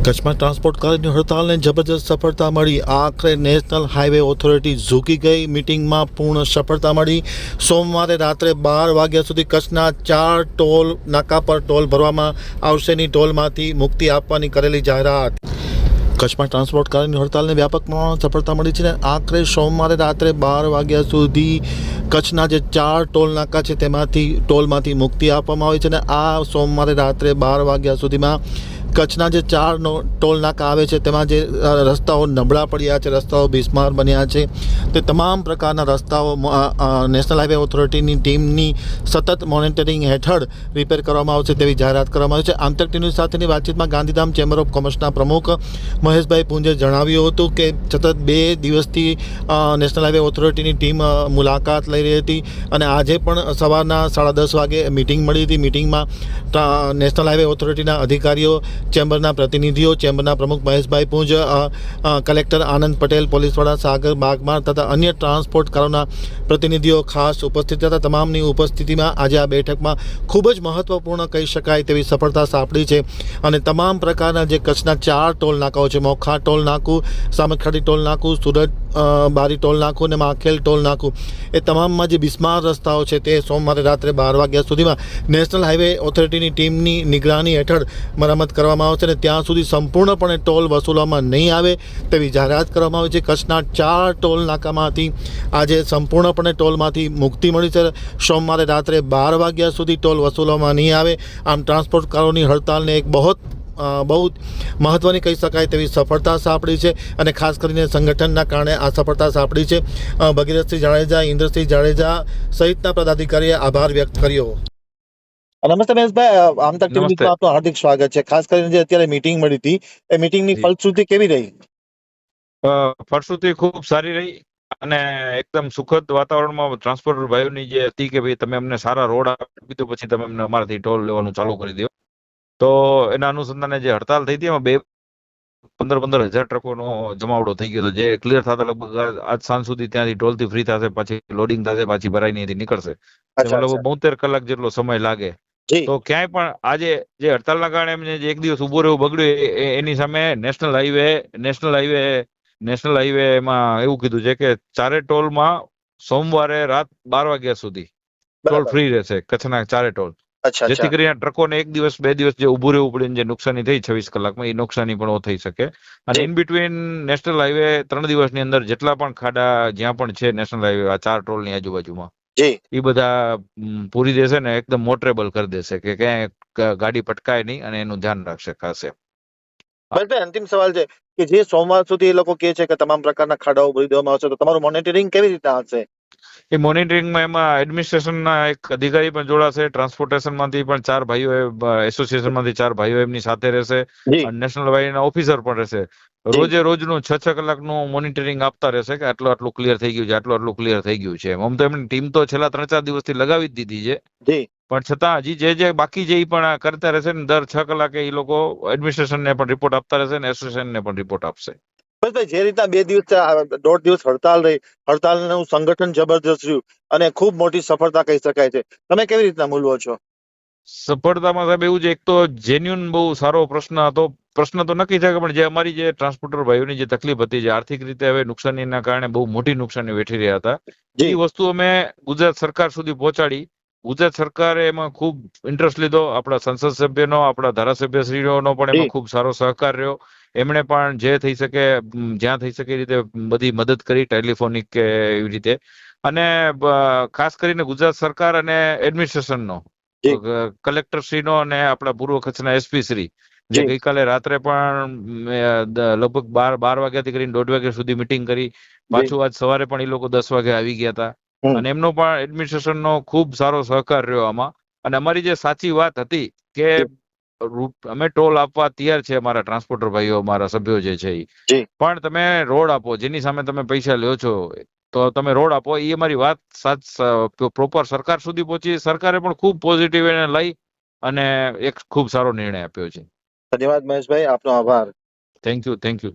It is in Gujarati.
કચ્છમાં ટ્રાન્સપોર્ટ કાર્યની હડતાલને જબરજસ્ત સફળતા મળી. આખરે નેશનલ હાઈવે ઓથોરિટી ઝૂકી ગઈ. મિટિંગમાં પૂર્ણ સફળતા મળી. સોમવારે રાત્રે બાર વાગ્યા સુધી કચ્છના ચાર ટોલ નાકા પર ટોલ ભરવામાં આવશેની ટોલમાંથી મુક્તિ આપવાની કરેલી જાહેરાત. કચ્છમાં ટ્રાન્સપોર્ટ કાર્યની હડતાલને વ્યાપક પ્રમાણમાં સફળતા મળી છે અને આખરે સોમવારે રાત્રે બાર વાગ્યા સુધી કચ્છના જે ચાર ટોલ નાકા છે તેમાંથી ટોલમાંથી મુક્તિ આપવામાં આવી છે અને આ સોમવારે રાત્રે બાર વાગ્યા સુધીમાં કચ્છના જે ચાર ટોલનાકા ટોલ નાકા આવે છે, તેમાં જે રસ્તાઓ નબળા પડ્યા છે, રસ્તાઓ બિસ્માર બન્યા છે, તે તમામ પ્રકારના રસ્તાઓ નેશનલ હાઈવે ઓથોરિટીની ટીમની સતત મોનિટરિંગ હેઠળ રિપેર કરવામાં આવશે તેવી જાહેરાત કરવામાં આવી છે. આંતરિક ન્યૂઝ સાથેની વાતચીતમાં ગાંધીધામ ચેમ્બર ઓફ કોમર્સના પ્રમુખ મહેશભાઈ પુંજે જણાવ્યું હતું કે સતત બે દિવસથી નેશનલ હાઈવે ઓથોરિટીની ટીમ મુલાકાત લઈ રહી હતી અને આજે પણ સવારના સાડા દસ વાગે મિટિંગ મળી હતી. મિટિંગમાં નેશનલ હાઈવે ઓથોરિટીના અધિકારીઓ ચેમ્બરના પ્રતિનિધિઓ, ચેમ્બરના પ્રમુખ મહેશભાઈ પૂંજ કલેક્ટર આનંદ પટેલ, પોલીસ વડા સાગર બાગમાર તથા અન્ય ટ્રાન્સપોર્ટકારોના પ્રતિનિધિઓ ખાસ ઉપસ્થિત હતા. તમામની ઉપસ્થિતિમાં આજે આ બેઠકમાં ખૂબ જ મહત્વપૂર્ણ કહી શકાય તેવી સફળતા સાંપડી છે અને તમામ પ્રકારના જે કચ્છના ચાર ટોલ નાકાઓ છે, મોખા ટોલ નાકું, સામખિયાળી ટોલ નાકું, સુરત બારી ટોલ નાકું અને માખેલ ટોલ નાકું એ તમામમાં જે બિસ્માર રસ્તાઓ છે તે સોમવારે રાત્રે બાર વાગ્યા સુધીમાં નેશનલ હાઈવે ઓથોરિટીની ટીમની નિગરાની હેઠળ મરામત કરવામાં આવશે અને ત્યાં સુધી સંપૂર્ણપણે ટોલ વસૂલવામાં નહીં આવે તેવી જાહેરાત કરવામાં આવી છે. કચ્છના ચાર ટોલ નાકામાંથી આજે સંપૂર્ણપણે ટોલમાંથી મુક્તિ મળી છે. સોમવારે રાત્રે બાર વાગ્યા સુધી ટોલ વસૂલવામાં નહીં આવે. આમ ટ્રાન્સપોર્ટકારોની હડતાલને એક બહુ બહુ મહત્ત્વની કહી શકાય તેવી સફળતા સાંપડી છે અને ખાસ કરીને સંગઠનના કારણે આ સફળતા સાંપડી છે. ભગીરથસિંહ જાડેજા ઇન્દ્રસિંહ જાડેજા સહિતના પદાધિકારીએ આભાર વ્યક્ત કર્યો. નમસ્તે મહેશભાઈ આમ તક નમસ્તે. આપનું હાર્દિક સ્વાગત છે. ખાસ કરીને જે અત્યારે મીટિંગ મળી હતી એ મીટિંગની. ફલશ્રુતિ કેવી રહી? અ, ફરશ્રુતિ ખૂબ સારી રહી અને એકદમ સુખદ વાતાવરણમાં ટ્રાન્સપોર્ટર ભાઈઓની જે હતી કે ભાઈ તમે અમને સારા રોડ આપી દો પછી તમે અમને અમારાથી ટોલ લેવાનું ચાલુ કરી દો તો એના અનુસંધાને જે હડતાલ થઈ હતી એમાં બે પંદર પંદર હજાર ટ્રકોનો જમાવડો થઈ ગયો હતો. જે ક્લિયર થતા લગભગ આજ- સાંજ સુધી ત્યાંથી ટોલથી ફ્રી થશે પછી લોડિંગ થશે પાછી ભરાઈને અહીંથી નીકળશે. લગભગ બોતેર કલાક જેટલો સમય લાગે. તો ક્યાંય પણ આજે જે હડતાલના કારણે એમને જે એક દિવસ ઊભો રહેવું બગડ્યું એની સામે national highway national highway national highway એમાં એવું કીધું છે કે ચારે ટોલમાં સોમવારે રાત બાર વાગ્યા સુધી ટોલ ફ્રી રહેશે કચ્છના ચારે ટોલ. જેથી કરીને ટ્રકોને એક દિવસ બે દિવસ જે ઉભું રહેવું પડે ને જે નુકસાની થઈ છવ્વીસ કલાકમાં એ નુકસાની પણ થઈ શકે. અને ઇન બિટવીન નેશનલ હાઈવે ત્રણ દિવસની અંદર જેટલા પણ ખાડા જ્યાં પણ છે નેશનલ હાઈવે આ ચાર ટોલની આજુબાજુમાં એ બધા પૂરી દેશે ને એકદમ મોટરેબલ કરી દેશે કે ક્યાંય ગાડી પટકાય નહીં અને એનું ધ્યાન રાખશે ખાસે. એમ. અંતિમ સવાલ છે કે જે સોમવાર સુધી એ લોકો કહે છે કે તમામ પ્રકારના ખાડાઓ ભરી દેવામાં આવશે તો તમારું મોનિટરિંગ કેવી રીતે હશે એ મોનિટરિંગમાં એમાં એડમિનિસ્ટ્રેશનના એક અધિકારી પણ જોડાશે ટ્રાન્સપોર્ટેશનમાંથી પણ ચાર ભાઈઓ એસોસિએશનમાંથી ચાર ભાઈઓ એમની સાથે રહેશે નેશનલ હાઈવેના ઓફિસર પણ રહેશે. રોજે રોજનું છ છ કલાકનું મોનિટરિંગ આપતા રહેશે કે આટલું આટલું ક્લિયર થઈ ગયું છે આટલું આટલું ક્લિયર થઈ ગયું છે આમ તો એમની ટીમ તો છેલ્લા ત્રણ ચાર દિવસથી લગાવી જ દીધી છે. પણ છતાં હજી જે જે બાકી જે પણ કરતા રહેશે ને દર છ કલાકે એ લોકો એડમિનિસ્ટ્રેશનને પણ રિપોર્ટ આપતા રહેશે ને એસોસિએશનને પણ રિપોર્ટ આપશે. મહેશભાઈ જે રીતના બે દિવસ દોઢ દિવસ હડતાલ રહી. હડતાલનું સંગઠન જબરદસ્ત રહ્યું અને ખૂબ મોટી સફળતા કહી શકાય છે. તમે કેવી રીતના મૂલવો છો? સફળતામાં સાહેબ એવું છે એક તો જેન્યુન બહુ સારો પ્રશ્ન હતો. પ્રશ્ન તો નક્કી છે કે પણ જે અમારી જે ટ્રાન્સપોર્ટર ભાઈઓની જે તકલીફ હતી જે આર્થિક રીતે હવે નુકસાનીના કારણે બહુ મોટી નુકસાની વેઠી રહ્યા હતા. જી. એ વસ્તુ અમે ગુજરાત સરકાર સુધી પહોંચાડી. ગુજરાત સરકારે એમાં ખૂબ ઇન્ટરેસ્ટ લીધો આપણા સંસદ સભ્યનો આપણા ધારાસભ્યશ્રીઓનો પણ એમાં. ખૂબ સારો સહકાર રહ્યો એમણે પણ જે થઈ શકે જ્યાં થઈ શકે એ રીતે બધી મદદ કરી ટેલિફોનિક કે એવી રીતે અને ખાસ કરીને ગુજરાત સરકાર અને એડમિનિસ્ટ્રેશનનો જી. કલેક્ટર શ્રીનો અને આપણા પૂર્વ કચ્છના એસપી શ્રી જે ગઈકાલે રાત્રે પણ લગભગ બાર બાર વાગ્યાથી કરીને દોઢ વાગ્યા સુધી મિટિંગ કરી પાછું આજ સવારે પણ એ લોકો દસ વાગે આવી ગયા હતા. અને એમનો પણ એડમિનિસ્ટ્રેશનનો ખૂબ સારો સહકાર રહ્યો આમાં. અને અમારી જે સાચી વાત હતી કે અમે ટોલ આપવા તૈયાર છે અમારા ટ્રાન્સપોર્ટર ભાઈઓ અમારા સભ્યો જે છે એ પણ તમે રોડ આપો જેની સામે તમે પૈસા લ્યો છો તો તમે રોડ આપો એ અમારી વાત સાચ પ્રોપર સરકાર સુધી પહોંચી. સરકારે પણ ખૂબ પોઝિટિવ એને લઈ અને એક ખૂબ સારો નિર્ણય આપ્યો છે. ધન્યવાદ મહેશભાઈ આપનો આભાર. Thank you thank you